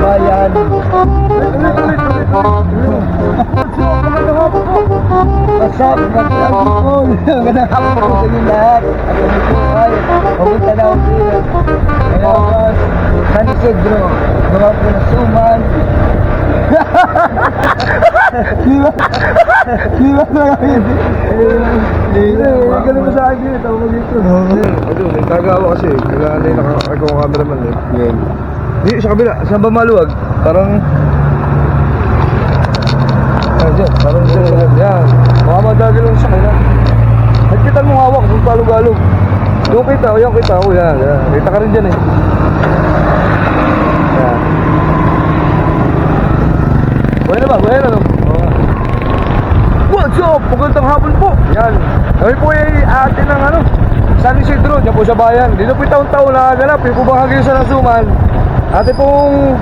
bayan. What's up? Magandang hapon. Magandang hapon po sa inyo lahat. At kami po ay pupunta na ako dito. Ngayon, San Isidro. Gawa po na suman. Di ba? Di ba na kami? Eh, ganun ba sa akin dito? Tawag dito. Ito, may tagawa kasi. Wala na yung nakakagawa cameraman eh. Yan. Di, sa kabila. Saan ba maluwag? Parang... Ayan dyan. Parang dyan. Yan. Baka madagil lang sa kanya. Nagkita mo hawak kung palog-alog. Yung kita, yung kita. O yan. Kita ka rin dyan eh. Na ba? Na no? Oo. What's up? Magandang hapon po. Yan. Kami po ay ate ng ano, San Isidro, dyan po sa bayan. Dito po taon-taon nakaganap, yung po hagin sa nasuman. Ate pong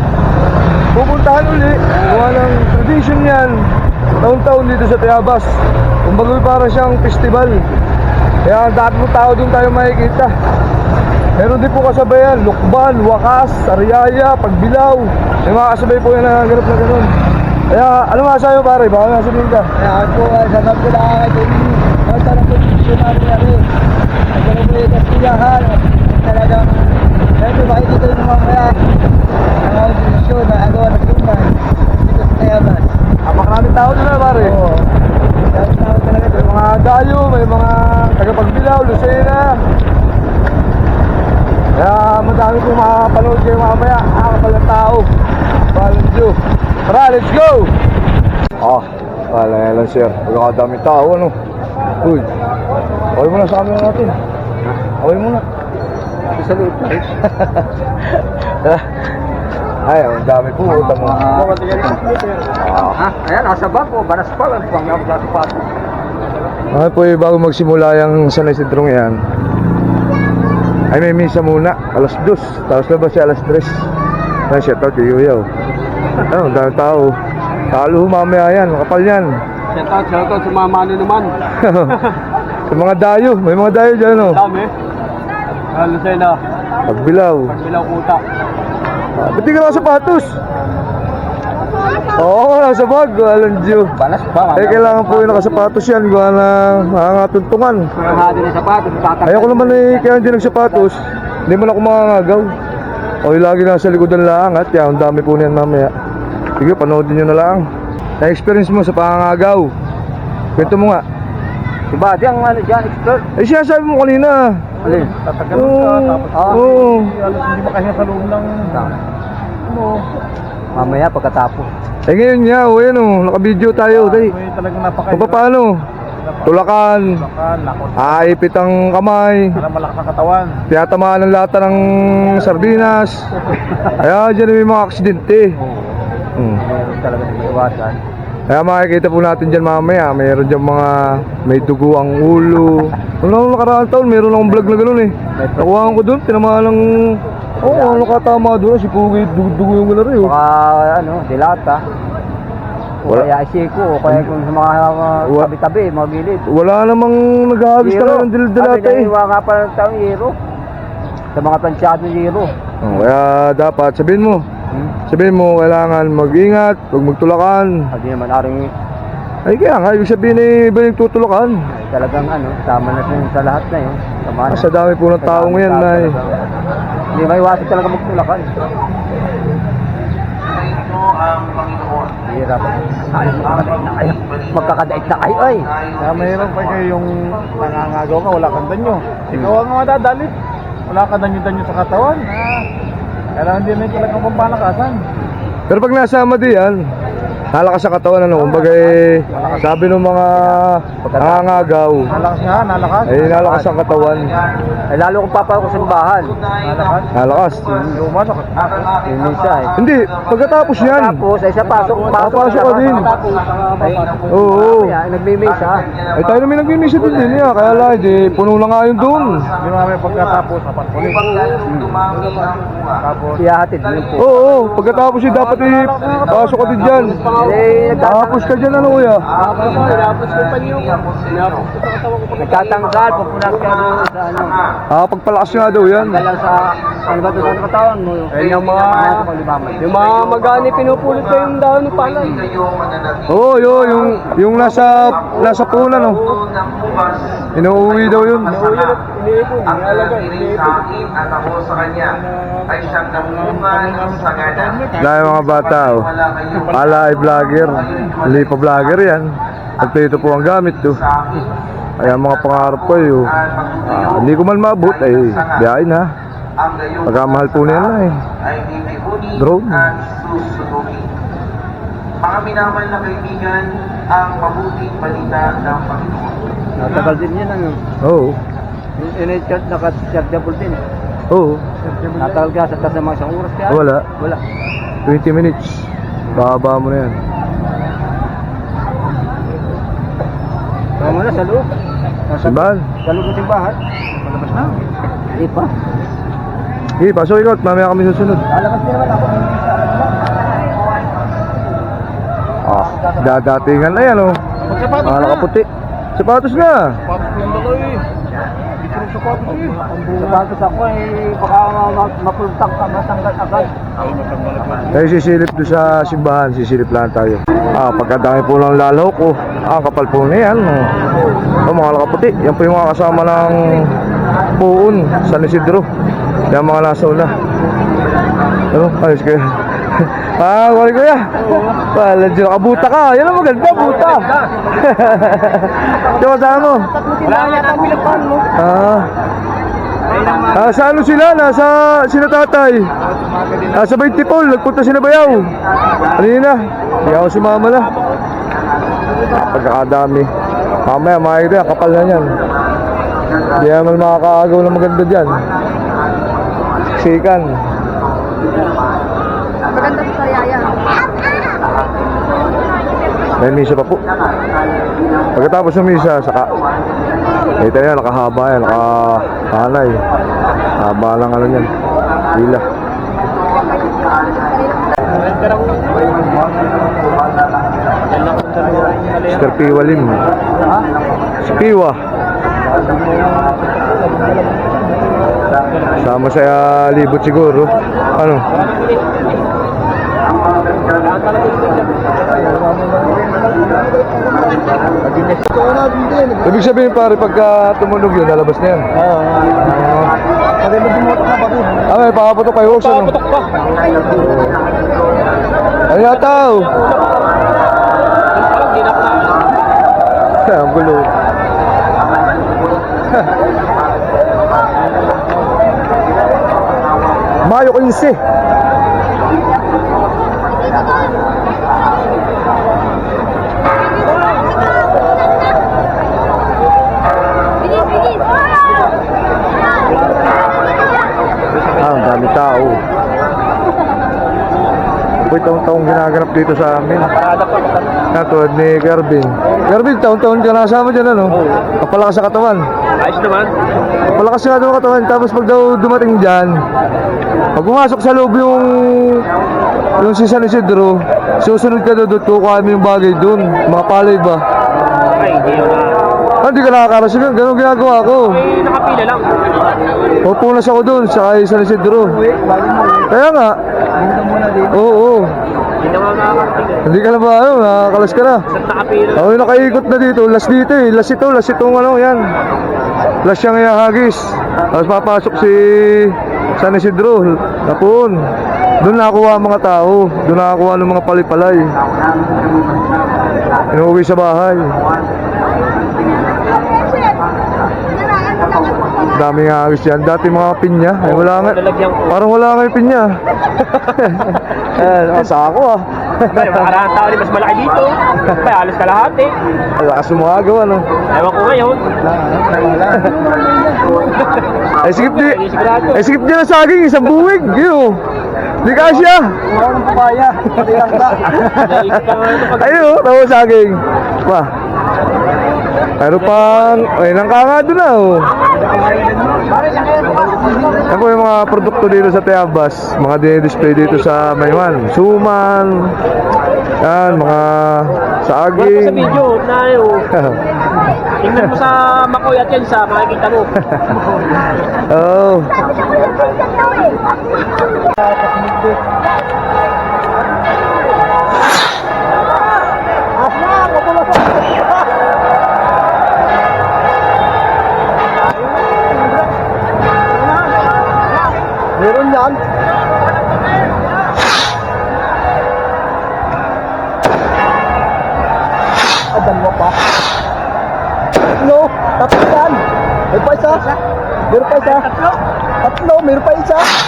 pupuntahan uli. Gawa ng tradition yan. Taon-taon dito sa Tayabas. Kumbaga para siyang festival. Kaya ang dami tao doon tayo makikita. Meron din po kasabayan, lukban, wakas, ariaya, pagbilaw. May mga kasabay po yan na ganap na ganun. Kaya, ano masayo pare? Baka nasabihin ka. Kaya ako ay sanap ko lang ay kung ang sarap ko dito na rin. Ang sarap ko yung kasiyahan. Talagang medyo makikita yung mamaya. Ang mga desisyon na agawa ng suman. Dito sa Tayaman. Napakaraming tao doon na pare. Oo. Dahil tao talaga May mga dayo, may mga tagapagbilaw, Lucena. Kaya madami pong makakapanood kayo mamaya. Ah, kapal tao. Balang Diyo. Tara, let's go! Ah, wala nga lang sir. Wala ka dami tao, ano? Uy, away muna sa camera natin. Away muna. Sa loob tayo. Ay, ang dami po. Tamo. Ah, Ha? Ayan, nasa bangko. Banas pa lang. Pangyaw sa sapatos. Okay po, eh, bago magsimula yung San Isidrong yan, ay may misa muna, alas 2, tapos labas siya alas 3. Ay, shout out kay Yuyaw. Ano, ang dami tao. Talo mamaya yan, makapal yan. Shout out, shout out sa mga mano naman. Sa mga dayo, may mga dayo dyan, oh. Dami. Ah, Lucena. Pagbilaw. Bilaw kuta. Ah, ba't di ka nakasapatos? Oo, nasa bag, walang Diyo. Banas pa. Eh, kailangan po yung nakasapatos yan, gawa na nangangatuntungan. Kaya hati ng sapatos. Ayoko naman eh, kaya hindi nagsapatos. Hindi mo na ako makangagaw. O yung lagi nasa likodan lang at yan, ang dami po niyan mamaya. Sige, panoodin nyo na lang. Na-experience mo sa pangangagaw. Kwento mo nga. Si Buddy ang ano dyan, expert. Eh siya sabi mo kanina. Alin? Oo. Oo. Halos hindi makahinga sa loob ng... Ano? Mamaya pagkatapos. Eh ngayon nga, o yan o, naka-video tayo. Dali. May talagang napaka... O paano? Tulakan. Lakan, lakot. Aipit ang kamay. Para malakas ang katawan. Tiyatamaan ang lata ng sardinas. Kaya dyan may mga aksidente. Hmm. Meron talaga ng iwasan. Kaya makikita po natin dyan mamaya, mayroon dyan mga may dugo ang ulo. Lang nakaraang taon, mayroon akong vlog na gano'n eh. Nakuha ko doon, tinamaan ng... Oo, oh, ano katama doon, si Pugi, dugo, yung gano'n rin. oh. Baka ano, dilata. O Wala. kaya isiko, o kaya kung sa mga uh, Wa- tabi-tabi, mga gilid. Wala namang naghahagis Zero. talaga ng dildilata Sabi eh. na, nga pala ng taong zero. Sa mga plansyado zero. Oh, kaya dapat, sabihin mo, Hmm? sabihin mo, kailangan mag-ingat, huwag magtulakan. Hindi naman aring Ay kaya nga, ibig sabihin eh, iba yung tutulakan. ay, talagang ano, tama na din sa lahat na yun. Tama na. Sa dami po ng tao ngayon na. Hindi may iwasan talaga magtulakan. Hirap. Ay, magkakadait na kayo. Magkakadait na kayo ay. Kaya mahirap pa kayo yung nangangagaw ka, wala kang danyo. Ikaw ang madadalit. Wala kang danyo-danyo sa katawan. Ah, kailangan din may talagang pampalakasan. Pero pag nasama di yan, nalakas sa katawan ano, kumbaga eh, sabi ng mga nangangagaw, Nalakas nga, nalakas. ay nalakas ang katawan. Ay lalo kung papa ko simbahan. Nalakas. Nalakas. Lumano ka. Yun isa eh. Hindi, pagkatapos yan, Tapos ay sa pasok, pasok, Papasok ka din. Oo. Kaya nagmimisa. Ay tayo namin nagmimisa din din niya, kaya lang, di, puno na nga yun doon. Hindi namin pagkatapos, sapat ulit. Tapos, Iyahatid din po. Oo, pagkatapos yun, dapat eh, pasok ka din dyan. Tapos ka dyan ano kuya? Nagtatanggal, pupunak ka sa ano. Ah, pagpalakas nga daw yan. Dala sa, ano ba ito sa katawan mo? Eh, yung mga, yung mga magani pinupulot ko yung dahon ni Palay. Oo, oh, yun, yung, yung nasa, nasa punan, no? Inuuwi daw yun. ang nanatili sa akin at ako sa kanya ay siyang namungan sa gana. Dahil mga bata, oh. Ala ay vlogger. Hindi pa vlogger yan. At ito po ang gamit, to. Kaya mga pangarap ko, yun. Ah, hindi ko man maabot, ay biyahin ha. Ang gayon Pagkamahal po na eh. ay Drone. Mga minamahal na kaibigan, ang mabuting balita ng Panginoon. Natagal din yan ano. Oo. In-chat, naka-chargeable din. Oo. Natagal ka sa tas ng mga isang oras kaya? Wala. Wala. 20 minutes. Bababa mo na yan. Mo na sa loob. Simbahan. Sa loob ng simbahan. Palabas na. Hindi pa. Okay, pasok ikaw at mamaya kami susunod. Lalabas din naman ako. Ah, dadatingan na yan, oh. Mga na. nakaputi. Sapatos na. Sapatos dalaw eh. Rin sapatos eh. Sapatos ako eh, baka ma- mapultak ka, matanggal agad. Tayo sisilip doon sa simbahan, sisilip lang tayo. Ah, pagkadami po ng lalaw ko, ah, kapal po na yan. Oh. Oh, mga nakaputi, yan po yung mga kasama ng puun, San Isidro. Yan mga nasa una. Ano, ayos kayo. ah, wala ko ya. Wala, dyan nakabuta ka. Yan ang maganda, buta. Diba sa ano? Wala yata ang pinagpan mo. Ah. Ah, sa ano sila? Nasa sila tatay. Nasa 20 Paul, nagpunta sila bayaw. Kanina, hindi ako sumama na. Pagkakadami. Mamaya, makikita, yan, kapal na yan. Hindi naman makakaagaw na maganda dyan. Sikan. Maganda sa yaya. May misa pa po. Pagkatapos ng misa, saka Ito yan, nakahaba yan, nakahanay. Haba lang ano yan. Pila. Mr. Piwa Lim. Si Piwa. Sama sa ah, libot siguro. Ano? Ibig sabihin pare, pagka tumunog yun, lalabas na yan. Oo. Maganda dumutok na ba doon? Ah, may pakaputok kayo. Saan? Paputok pa. Ano na na. Ang gulo. Mayo 15. Bilis, bilis! Ah, ang dami tao. Uy, taong-taong ginaganap dito sa amin. Katulad ni Garvin. Garvin, taon-taon ka nakasama dyan, ano? Kapalakas sa katawan. Ayos naman. Palakas nga daw ang katawan. Tapos pag daw dumating dyan, pag pumasok sa loob yung yung si San Isidro, susunod ka doon, kukuha mo yung bagay doon. Mga palay ba? Ay, hindi. Ah, Hindi ka nakakarasin yun. Ganun ginagawa ko. Eh, nakapila lang. Pupunas ako doon sa San Isidro. Kaya nga. Oo, oo. Hindi makakarating eh. Hindi ka na ba, ano, nakakalas ka na. Nakapila? Ako yung nakaikot na dito. Last dito eh. Last ito, last itong ano, yan. Last siyang yung hagis. Tapos papasok si San Isidro. Napun. Doon nakakuha ang mga tao. Doon nakakuha ng mga palipalay. Inuwi sa bahay. Daming hagis yan. Dati mga pinya. Eh, wala nga. Lalagyan ko. Parang wala nga yung pinya. eh, sa ako ah. Ay, makaraan tao rin mas malaki dito. Ay, alas kalahati. Lakas sumagaw ano. Ewan ko ngayon. Ay sikip di. Ay sikip di na saging isang buwig. Yun. Di ka ito pag Ayun oh, tawo saging. Pa. Pero pang, ay nang kanga doon na oh. Po yung mga produkto dito sa Teabas. Mga dinidisplay dito sa Maywan. Suman. Yan, mga saging. Sa video na tingnan mo sa Makoy at yan sa makikita mo. oh. Tatlo. Meron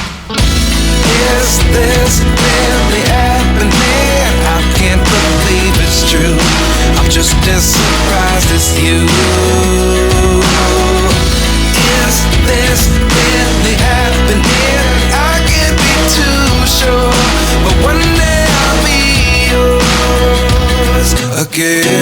Is this really happening? I can't believe it's true. I'm just as surprised as you. Is this really happening? I can't be too sure, but one day I'll be yours again.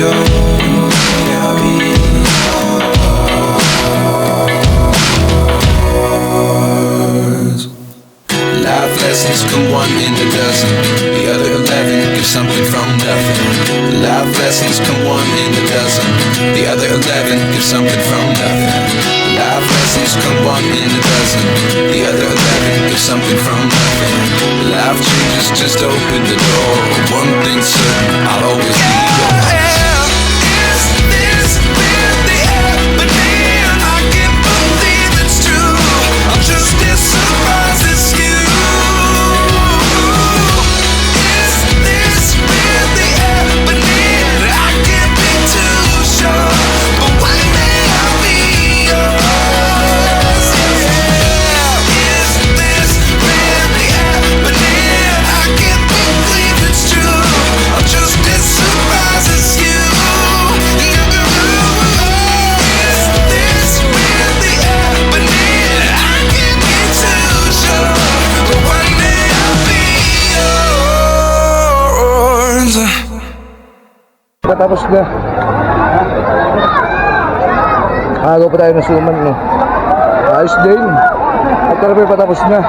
yo. Patapos na. Agaw pa tayo ng suman, no? Ayos din. At talaga patapos na.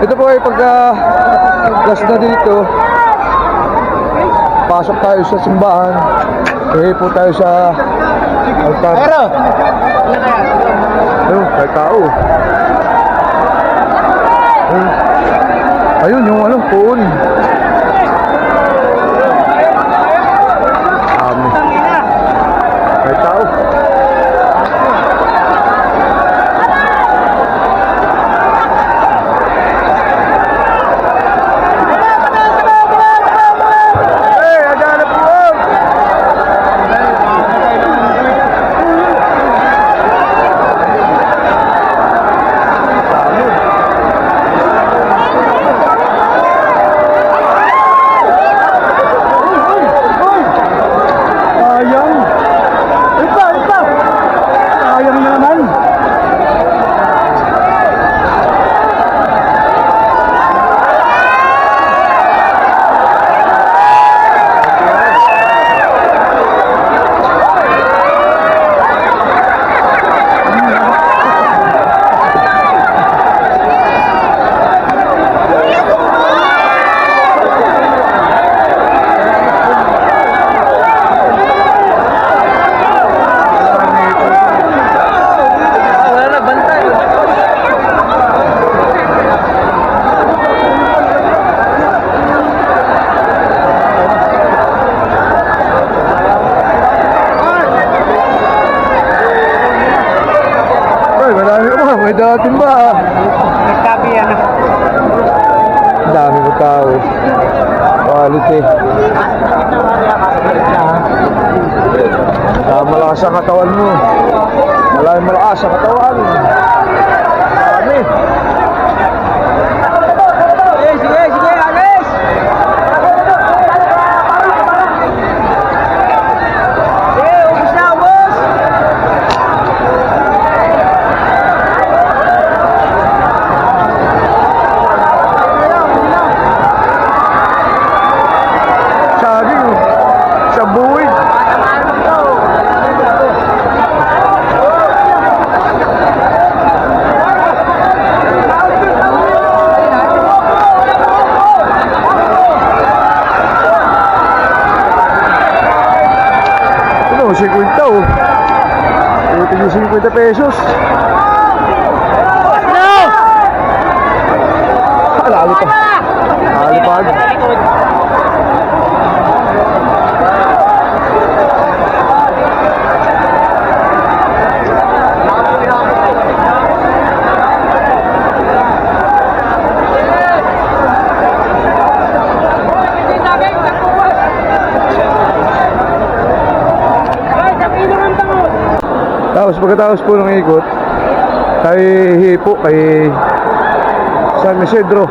Ito po ay pagka gas na dito. Pasok tayo sa simbahan. Kaya po tayo sa altar. Pero! Ayun, may tao. Ayun. Yung ano, phone. Dating ba? Nagkabi yan. Ang dami ng tao. Quality. Ah, malakas ang katawan mo. Malakas ang katawan. Dami. Sige, sige, sige, alis! Sige, ubus na, ubus! Saging. Sa buwid. Ano, 50 oh. Puti yung 50 pesos. Pagkatapos po ng ikot, kay Hipo, kay San Isidro,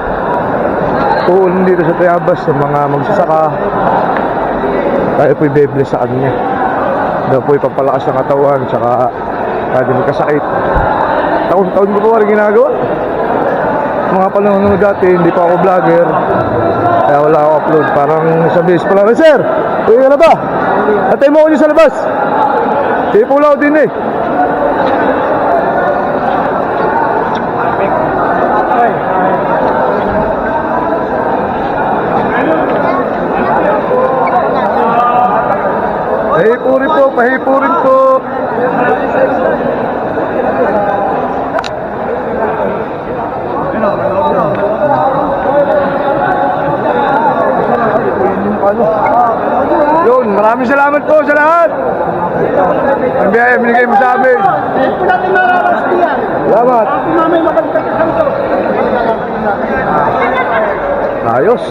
puunin dito sa Tayabas sa mga magsasaka. Tayo po'y beble sa kanya. Daw po'y pampalakas ng katawan, tsaka pwede magkasakit. Taon-taon ko po rin ginagawa. Mga panahon dati, hindi pa ako vlogger. Kaya wala ako upload. Parang sa base pa lang, "Eh, Sir, uwi ka na ba? Atay mo ako sa labas. Hipo lang din eh. Pahipo rin po, pahipo rin po. Ano? Yun, maraming salamat po sa lahat. Ang biyaya binigay mo sa amin. Salamat. Ayos.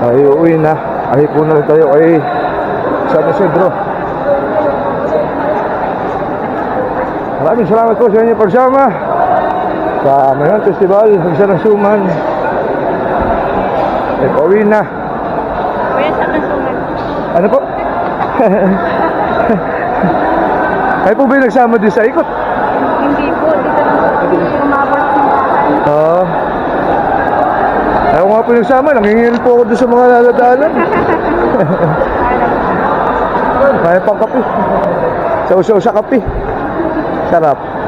Ay, uuwi na. Ay, po na tayo kay San Isidro. Maraming salamat po sa inyong pagsama sa Mayon Festival, Hagsa ng Suman. Ay, pauwi na. Kuya, sa kasuman. Ano po? Kayo po ba yung nagsama din sa ikot? Hindi po, dito lang. Umabot ng. Oo. Ayaw nga po yung nagsama, nangingil po ako doon sa mga laladanan. Kaya pang kape. Sa-usaw sa kape. Sarap. Oh.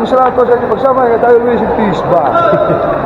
Lord, maraming maraming salamat po